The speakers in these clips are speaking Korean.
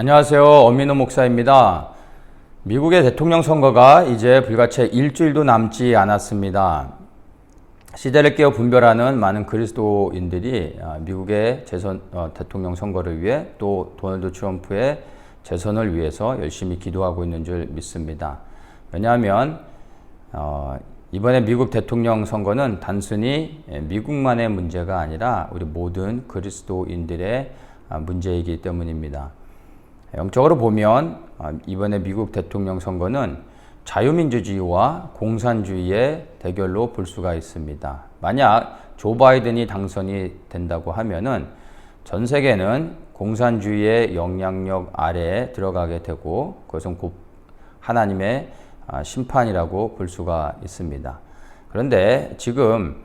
안녕하세요. 엄민호 목사입니다. 미국의 대통령 선거가 이제 불과 채 일주일도 남지 않았습니다. 시대를 깨어 분별하는 많은 그리스도인들이 아, 미국의 재선 어, 대통령 선거를 위해 또 도널드 트럼프의 재선을 위해서 열심히 기도하고 있는 줄 믿습니다. 왜냐하면 어, 이번에 미국 대통령 선거는 단순히 예, 미국만의 문제가 아니라 우리 모든 그리스도인들의 아, 문제이기 때문입니다. 영적으로 보면 아, 이번에 미국 대통령 선거는 자유민주주의와 공산주의의 대결로 볼 수가 있습니다. 만약 조 바이든이 당선이 된다고 하면은 전 세계는 공산주의의 영향력 아래에 들어가게 되고 그것은 곧 하나님의 아, 심판이라고 볼 수가 있습니다. 그런데 지금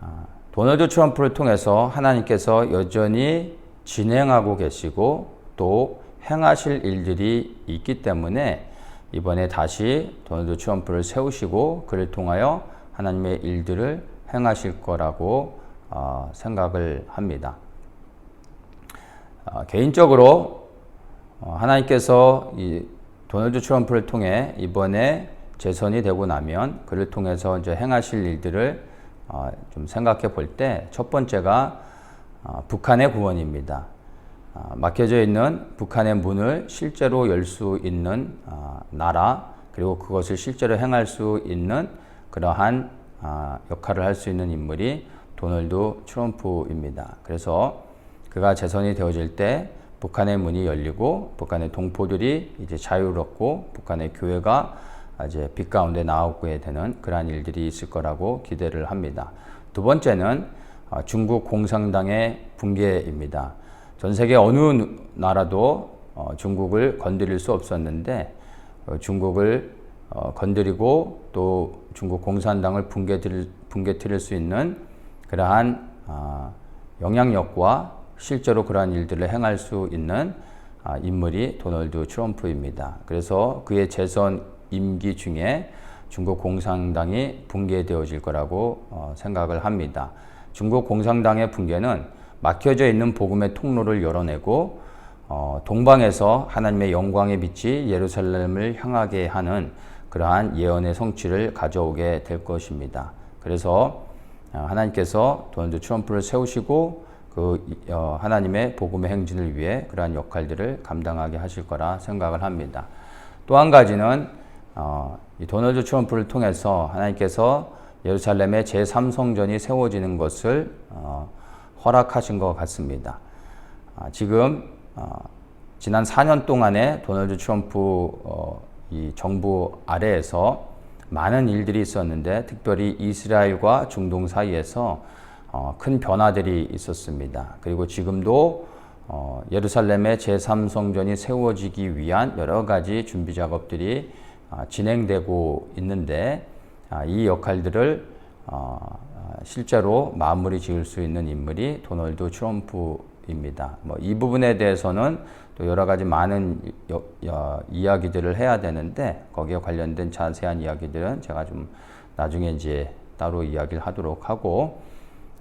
아, 도널드 트럼프를 통해서 하나님께서 여전히 진행하고 계시고 또 행하실 일들이 있기 때문에 이번에 다시 도널드 트럼프를 세우시고 그를 통하여 하나님의 일들을 행하실 거라고 어, 생각을 합니다. 어, 개인적으로 어, 하나님께서 이 도널드 트럼프를 통해 이번에 재선이 되고 나면 그를 통해서 이제 행하실 일들을 어, 좀 생각해 볼 때 첫 번째가 어, 북한의 구원입니다. 어, 막혀져 있는 북한의 문을 실제로 열 수 있는 어, 나라 그리고 그것을 실제로 행할 수 있는 그러한 어, 역할을 할 수 있는 인물이 도널드 트럼프입니다. 그래서 그가 재선이 되어질 때 북한의 문이 열리고 북한의 동포들이 이제 자유롭고 북한의 교회가 이제 빛 가운데 나오게 되는 그러한 일들이 있을 거라고 기대를 합니다. 두 번째는 중국 공산당의 붕괴입니다. 전 세계 어느 나라도 어, 중국을 건드릴 수 없었는데 어, 중국을 어, 건드리고 또 중국 공산당을 붕괴뜨릴, 붕괴뜨릴 수 있는 그러한 아, 영향력과 실제로 그러한 일들을 행할 수 있는 아, 인물이 도널드 트럼프입니다. 그래서 그의 재선 임기 중에 중국 공산당이 붕괴되어질 거라고 생각을 합니다. 중국 공산당의 붕괴는 막혀져 있는 복음의 통로를 열어내고 어, 동방에서 하나님의 영광의 빛이 예루살렘을 향하게 하는 그러한 예언의 성취를 가져오게 될 것입니다. 그래서 어, 하나님께서 도널드 트럼프를 세우시고 그 어, 하나님의 복음의 행진을 위해 그러한 역할들을 감당하게 하실 거라 생각을 합니다. 또 한 가지는 어, 이 도널드 트럼프를 통해서 하나님께서 예루살렘의 제3성전이 세워지는 것을 어, 허락하신 것 같습니다. 아, 지금 어, 지난 4년 동안에 도널드 트럼프 어, 이 정부 아래에서 많은 일들이 있었는데 특별히 이스라엘과 중동 사이에서 어, 큰 변화들이 있었습니다. 그리고 지금도 어, 예루살렘의 제3성전이 세워지기 위한 여러 가지 준비 작업들이 아, 진행되고 있는데 아, 이 역할들을 어, 실제로 마무리 지을 수 있는 인물이 도널드 트럼프입니다. 뭐 이 부분에 대해서는 또 여러 가지 많은 여, 여, 이야기들을 해야 되는데 거기에 관련된 자세한 이야기들은 제가 좀 나중에 이제 따로 이야기를 하도록 하고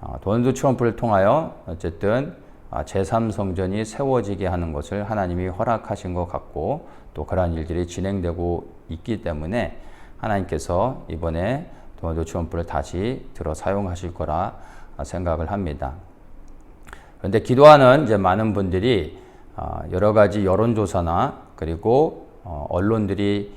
어, 도널드 트럼프를 통하여 어쨌든 아, 제3성전이 세워지게 하는 것을 하나님이 허락하신 것 같고 또 그러한 일들이 진행되고 있기 때문에 하나님께서 이번에 트럼프를 다시 들어 사용하실 거라 생각을 합니다. 그런데 기도하는 이제 많은 분들이 아, 여러 가지 여론조사나 그리고 어, 언론들이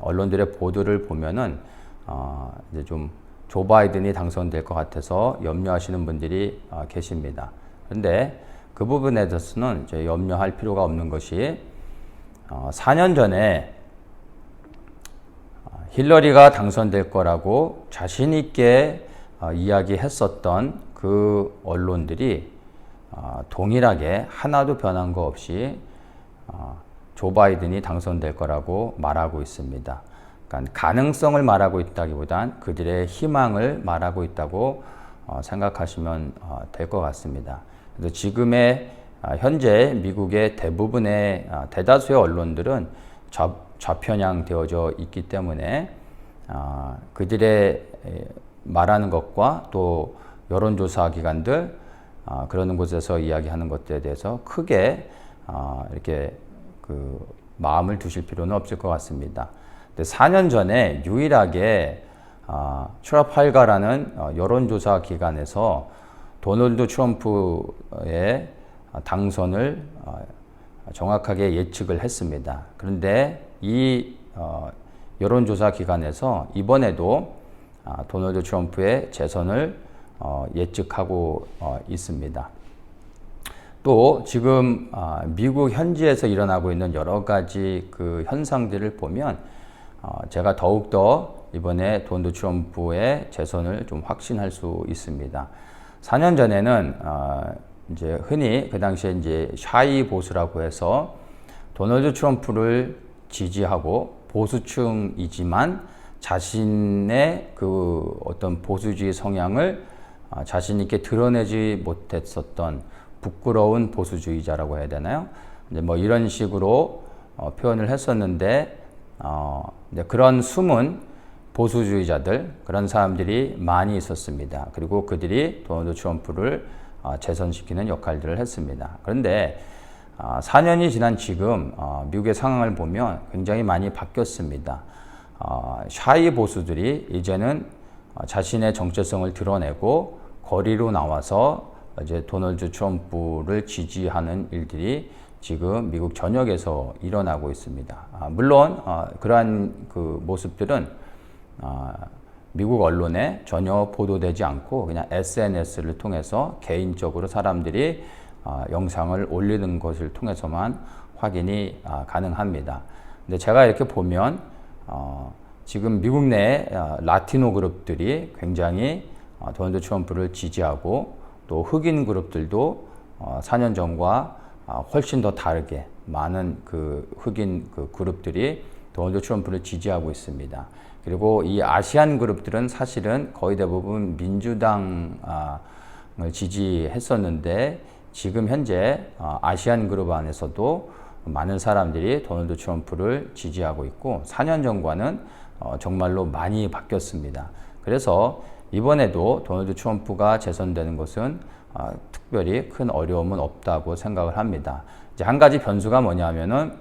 언론들의 보도를 보면은 어, 이제 좀 조 바이든이 당선될 것 같아서 염려하시는 분들이 어, 계십니다. 그런데 그 부분에 대해서는 염려할 필요가 없는 것이 4년 전에 힐러리가 당선될 거라고 자신 있게 어, 이야기했었던 그 언론들이 어, 동일하게 하나도 변한 거 없이 어, 조 바이든이 당선될 거라고 말하고 있습니다. 그러니까 가능성을 말하고 있다기보단 그들의 희망을 말하고 있다고 어, 생각하시면 어, 될것 같습니다. 그래서 지금의 아, 현재 미국의 대부분의 아, 대다수의 언론들은 좌 편향 되어져 있기 때문에 아, 그들의 말하는 것과 또 여론조사 기관들 아, 그러는 곳에서 이야기하는 것들에 대해서 크게 아, 이렇게 그 마음을 두실 필요는 없을 것 같습니다. 근데 4년 전에 유일하게 아, 트라팔가라는 어, 여론조사 기관에서 도널드 트럼프의 당선을 어, 정확하게 예측을 했습니다. 그런데 이 어, 여론조사 기관에서 이번에도 아, 도널드 트럼프의 재선을 어, 예측하고 어, 있습니다. 또 지금 아, 미국 현지에서 일어나고 있는 여러 가지 그 현상들을 보면 어, 제가 더욱더 이번에 도널드 트럼프의 재선을 좀 확신할 수 있습니다. 4년 전에는 어, 이제 흔히 그 당시에 이제 샤이 보수라고 해서 도널드 트럼프를 지지하고 보수층이지만 자신의 그 어떤 보수주의 성향을 아, 자신 있게 드러내지 못했었던 부끄러운 보수주의자라고 해야 되나요? 이제 뭐 이런 식으로 어, 표현을 했었는데 어, 그런 숨은 보수주의자들 그런 사람들이 많이 있었습니다. 그리고 그들이 도널드 트럼프를 어, 재선시키는 역할들을 했습니다. 그런데 어, 4년이 지난 지금 어, 미국의 상황을 보면 굉장히 많이 바뀌었습니다. 어, 샤이 보수들이 이제는 어, 자신의 정체성을 드러내고 거리로 나와서 이제 도널드 트럼프를 지지하는 일들이 지금 미국 전역에서 일어나고 있습니다. 아, 물론 어, 그러한 그 모습들은 어, 미국 언론에 전혀 보도되지 않고 그냥 SNS를 통해서 개인적으로 사람들이 어, 영상을 올리는 것을 통해서만 확인이 아, 가능합니다. 근데 제가 이렇게 보면 어, 지금 미국 내 어, 라티노 그룹들이 굉장히 어, 도널드 트럼프를 지지하고 또 흑인 그룹들도 어, 4년 전과 어, 훨씬 더 다르게 많은 그 흑인 그 그룹들이 도널드 트럼프를 지지하고 있습니다. 그리고 이 아시안 그룹들은 사실은 거의 대부분 민주당을 지지했었는데 지금 현재 어, 아시안 그룹 안에서도 많은 사람들이 도널드 트럼프를 지지하고 있고 4년 전과는 어, 정말로 많이 바뀌었습니다. 그래서 이번에도 도널드 트럼프가 재선되는 것은 어, 특별히 큰 어려움은 없다고 생각을 합니다. 이제 한 가지 변수가 뭐냐면은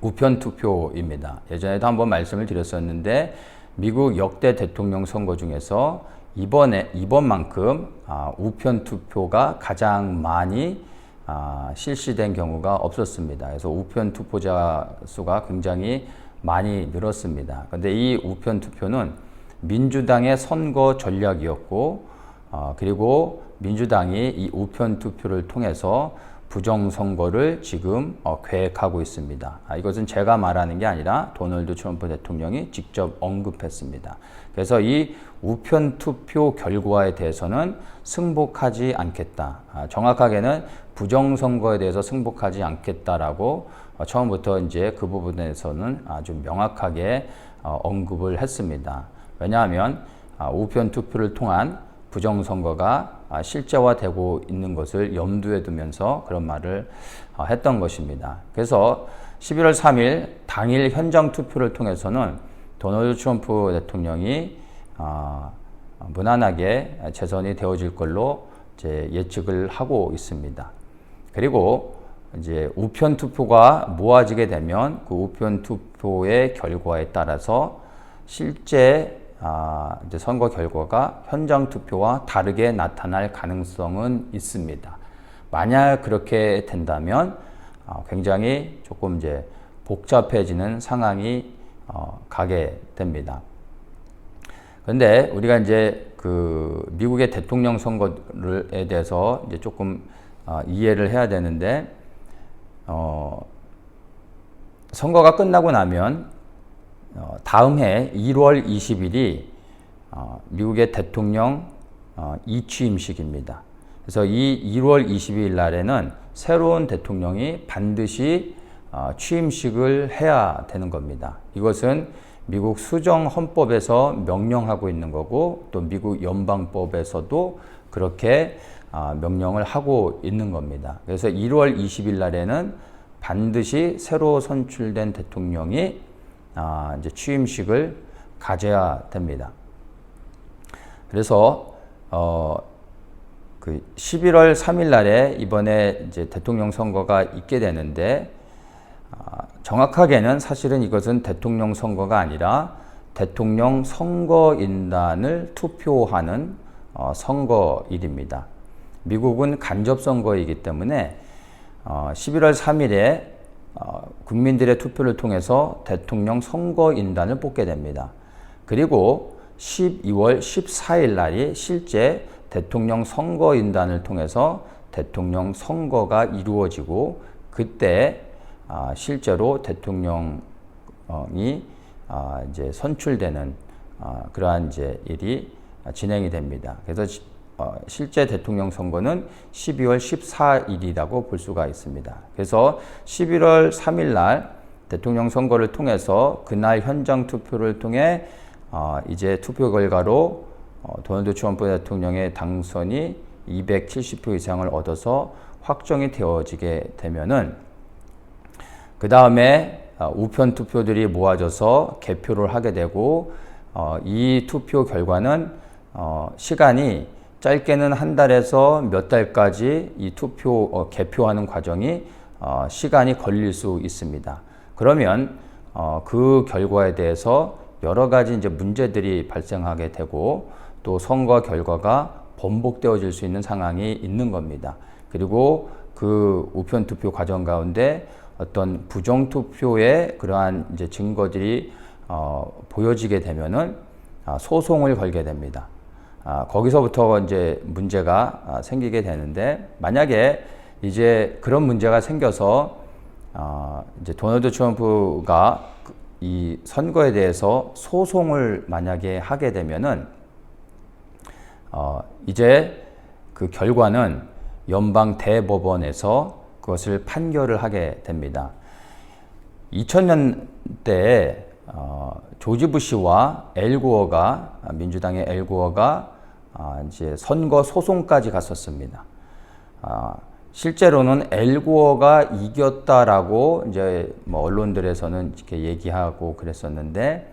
우편 투표입니다. 예전에도 한번 말씀을 드렸었는데 미국 역대 대통령 선거 중에서 이번에 이번만큼 아, 우편 투표가 가장 많이 아, 실시된 경우가 없었습니다. 그래서 우편 투표자 수가 굉장히 많이 늘었습니다. 그런데 이 우편 투표는 민주당의 선거 전략이었고 어, 그리고 민주당이 이 우편 투표를 통해서 부정 선거를 지금 어, 계획하고 있습니다. 아, 이것은 제가 말하는 게 아니라 도널드 트럼프 대통령이 직접 언급했습니다. 그래서 이 우편 투표 결과에 대해서는 승복하지 않겠다. 아, 정확하게는 부정 선거에 대해서 승복하지 않겠다라고 어, 처음부터 이제 그 부분에서는 아주 명확하게 어, 언급을 했습니다. 왜냐하면 아, 우편 투표를 통한 부정 선거가 아, 실제화되고 있는 것을 염두에 두면서 그런 말을 어, 했던 것입니다. 그래서 11월 3일 당일 현장 투표를 통해서는 도널드 트럼프 대통령이 어, 무난하게 재선이 되어질 걸로 예측을 하고 있습니다. 그리고 이제 우편 투표가 모아지게 되면 그 우편 투표의 결과에 따라서 실제 아, 이제 선거 결과가 현장 투표와 다르게 나타날 가능성은 있습니다. 만약 그렇게 된다면 어, 굉장히 조금 이제 복잡해지는 상황이 어, 가게 됩니다. 그런데 우리가 이제 그 미국의 대통령 선거에 대해서 이제 조금 어, 이해를 해야 되는데 어, 선거가 끝나고 나면 어, 다음 해 1월 20일이 어, 미국의 대통령 어, 이취임식입니다. 그래서 이 1월 22일 날에는 새로운 대통령이 반드시 어, 취임식을 해야 되는 겁니다. 이것은 미국 수정 헌법에서 명령하고 있는 거고 또 미국 연방법에서도 그렇게 아, 명령을 하고 있는 겁니다. 그래서 1월 20일 날에는 반드시 새로 선출된 대통령이 아, 이제 취임식을 가져야 됩니다. 그래서 어, 그 11월 3일 날에 이번에 이제 대통령 선거가 있게 되는데 아, 정확하게는 사실은 이것은 대통령 선거가 아니라 대통령 선거인단을 투표하는 어, 선거일입니다. 미국은 간접 선거이기 때문에 어, 11월 3일에 어, 국민들의 투표를 통해서 대통령 선거인단을 뽑게 됩니다. 그리고 12월 14일 날이 실제 대통령 선거인단을 통해서 대통령 선거가 이루어지고 그때 아, 실제로 대통령이 아, 이제 선출되는 아, 그러한 이제 일이 진행이 됩니다. 그래서 시, 어, 실제 대통령 선거는 12월 14일이라고 볼 수가 있습니다. 그래서 11월 3일 날 대통령 선거를 통해서 그날 현장 투표를 통해 어, 이제 투표 결과로 어, 도널드 트럼프 대통령의 당선이 270표 이상을 얻어서 확정이 되어지게 되면은 그 다음에 어, 우편 투표들이 모아져서 개표를 하게 되고 어, 이 투표 결과는 어, 시간이 짧게는 한 달에서 몇 달까지 이 투표 어, 개표하는 과정이 어, 시간이 걸릴 수 있습니다. 그러면 어, 그 결과에 대해서 여러 가지 이제 문제들이 발생하게 되고 또 선거 결과가 번복되어질 수 있는 상황이 있는 겁니다. 그리고 그 우편 투표 과정 가운데 어떤 부정 투표의 그러한 이제 증거들이 어, 보여지게 되면은 아, 소송을 걸게 됩니다. 아, 거기서부터 이제 문제가 아, 생기게 되는데 만약에 이제 그런 문제가 생겨서 어, 이제 도널드 트럼프가 그이 선거에 대해서 소송을 만약에 하게 되면은 어, 이제 그 결과는 연방 대법원에서 그것을 판결을 하게 됩니다. 2000년대에 어, 조지 부시와 엘 고어가 민주당의 엘 고어가 아, 이제 선거 소송까지 갔었습니다. 아, 실제로는 엘고어가 이겼다라고 이제 뭐 언론들에서는 이렇게 얘기하고 그랬었는데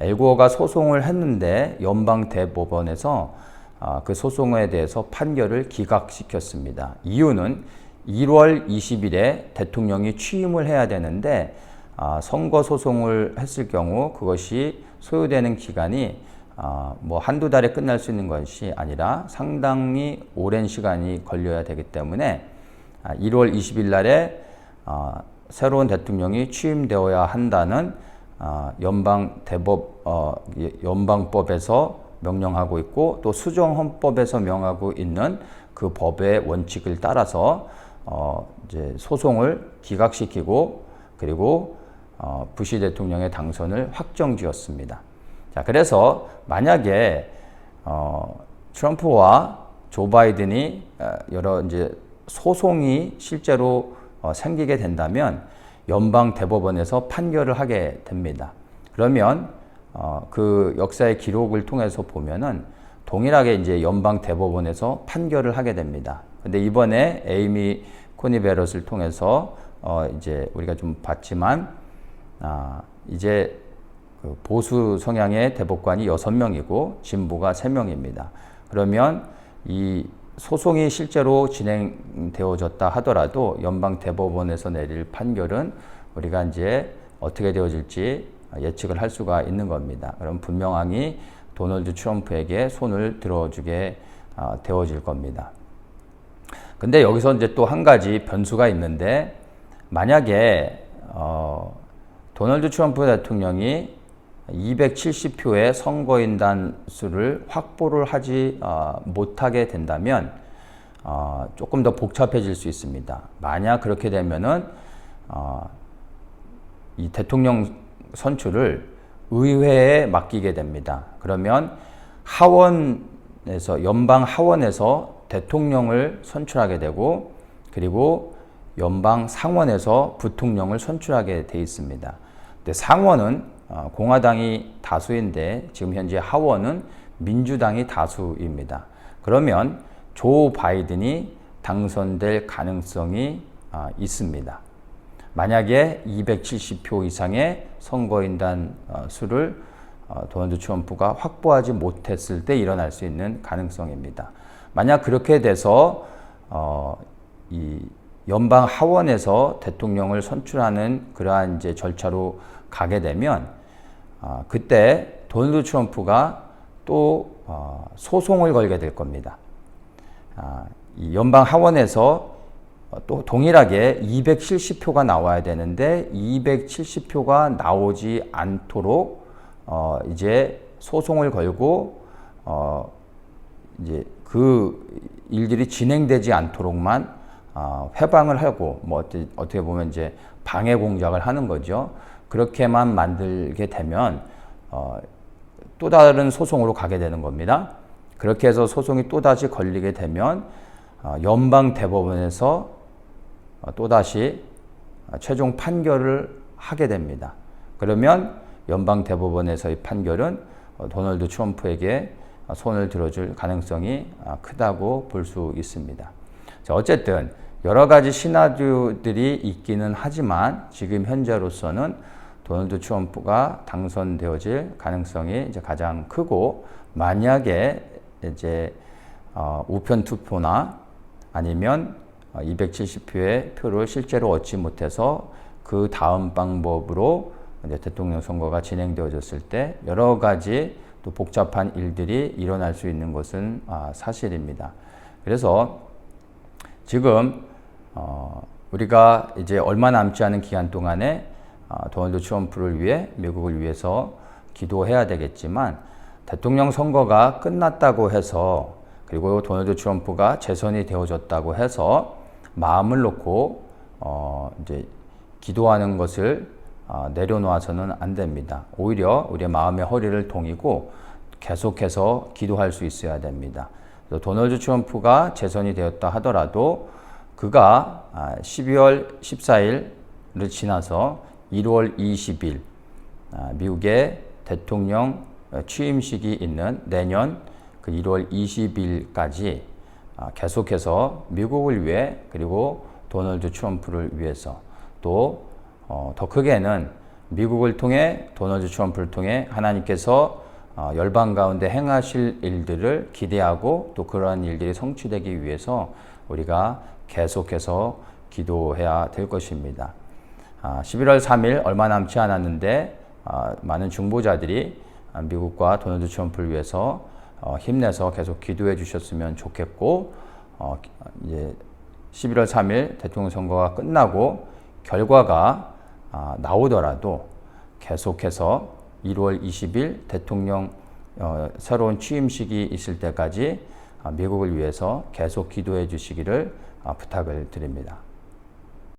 엘고어가 소송을 했는데 연방 대법원에서 아, 그 소송에 대해서 판결을 기각시켰습니다. 이유는 1월 20일에 대통령이 취임을 해야 되는데 아, 선거 소송을 했을 경우 그것이 소요되는 기간이 아, 뭐 한두 달에 끝날 수 있는 것이 아니라 상당히 오랜 시간이 걸려야 되기 때문에 1월 20일 날에 새로운 대통령이 취임되어야 한다는 연방 대법 어, 연방법에서 명령하고 있고 또 수정 헌법에서 명하고 있는 그 법의 원칙을 따라서 어 이제 소송을 기각시키고 그리고 어 부시 대통령의 당선을 확정지었습니다. 자, 그래서 만약에 어 트럼프와 조 바이든이 어, 여러 이제 소송이 실제로 어 생기게 된다면 연방 대법원에서 판결을 하게 됩니다. 그러면 어, 그 역사의 기록을 통해서 보면은 동일하게 이제 연방 대법원에서 판결을 하게 됩니다. 근데 이번에 에이미 코니베럿을 통해서 어, 이제 우리가 좀 봤지만 아, 이제 그 보수 성향의 대법관이 여섯 명이고 진보가 세명입니다 그러면 이 소송이 실제로 진행되어졌다 하더라도 연방 대법원에서 내릴 판결은 우리가 이제 어떻게 되어질지 예측을 할 수가 있는 겁니다. 그럼 분명하게 도널드 트럼프에게 손을 들어주게 아, 되어질 겁니다. 근데 여기서 이제 또 한 가지 변수가 있는데 만약에 어, 도널드 트럼프 대통령이 270표의 선거인단 수를 확보를 하지 어, 못하게 된다면 어, 조금 더 복잡해질 수 있습니다. 만약 그렇게 되면은 어, 이 대통령 선출을 의회에 맡기게 됩니다. 그러면 하원에서 연방 하원에서 대통령을 선출하게 되고 그리고 연방 상원에서 부통령을 선출하게 돼 있습니다. 근데 상원은 어, 공화당이 다수인데 지금 현재 하원은 민주당이 다수입니다. 그러면 조 바이든이 당선될 가능성이 아, 있습니다. 만약에 270표 이상의 선거인단 어, 수를 어, 도널드 트럼프가 확보하지 못했을 때 일어날 수 있는 가능성입니다. 만약 그렇게 돼서 어, 이 연방 하원에서 대통령을 선출하는 그러한 이제 절차로 가게 되면 아, 그때 도널드 트럼프가 또 어, 소송을 걸게 될 겁니다. 아, 이 연방 하원에서 또 동일하게 270표가 나와야 되는데 270표가 나오지 않도록 어, 이제 소송을 걸고 어, 이제 그 일들이 진행되지 않도록만 어, 회방을 하고 뭐 어떻게 보면 이제 방해 공작을 하는 거죠. 그렇게만 만들게 되면 어, 또 다른 소송으로 가게 되는 겁니다. 그렇게 해서 소송이 또다시 걸리게 되면 어, 연방 대법원에서 어, 또다시 최종 판결을 하게 됩니다. 그러면 연방 대법원에서의 판결은 어, 도널드 트럼프에게 손을 들어줄 가능성이 아, 크다고 볼 수 있습니다. 자, 어쨌든 여러 가지 시나리오들이 있기는 하지만 지금 현재로서는 도널드 트럼프가 당선되어질 가능성이 이제 가장 크고 만약에 이제 어, 우편 투표나 아니면 270표의 표를 실제로 얻지 못해서 그 다음 방법으로 대통령 선거가 진행되어졌을 때 여러 가지 또 복잡한 일들이 일어날 수 있는 것은 아, 사실입니다. 그래서 지금 어, 우리가 이제 얼마 남지 않은 기간 동안에 아, 도널드 트럼프를 위해 미국을 위해서 기도해야 되겠지만 대통령 선거가 끝났다고 해서 그리고 도널드 트럼프가 재선이 되어졌다고 해서 마음을 놓고 어 이제 기도하는 것을 어 내려놓아서는 안 됩니다. 오히려 우리의 마음의 허리를 동이고 계속해서 기도할 수 있어야 됩니다. 도널드 트럼프가 재선이 되었다 하더라도 그가 12월 14일을 지나서 1월 20일 아, 미국의 대통령 취임식이 있는 내년 그 1월 20일까지 아, 계속해서 미국을 위해 그리고 도널드 트럼프를 위해서 또더 어, 크게는 미국을 통해 도널드 트럼프를 통해 하나님께서 어, 열방 가운데 행하실 일들을 기대하고 또 그러한 일들이 성취되기 위해서 우리가 계속해서 기도해야 될 것입니다. 11월 아, 3일 얼마 남지 않았는데 많은 중보자들이 미국과 도널드 트럼프를 위해서 어, 힘내서 계속 기도해 주셨으면 좋겠고 어, 이제 11월 3일 대통령 선거가 끝나고 결과가 아, 나오더라도 계속해서 1월 20일 대통령 어, 새로운 취임식이 있을 때까지 아, 미국을 위해서 계속 기도해 주시기를 아, 부탁을 드립니다.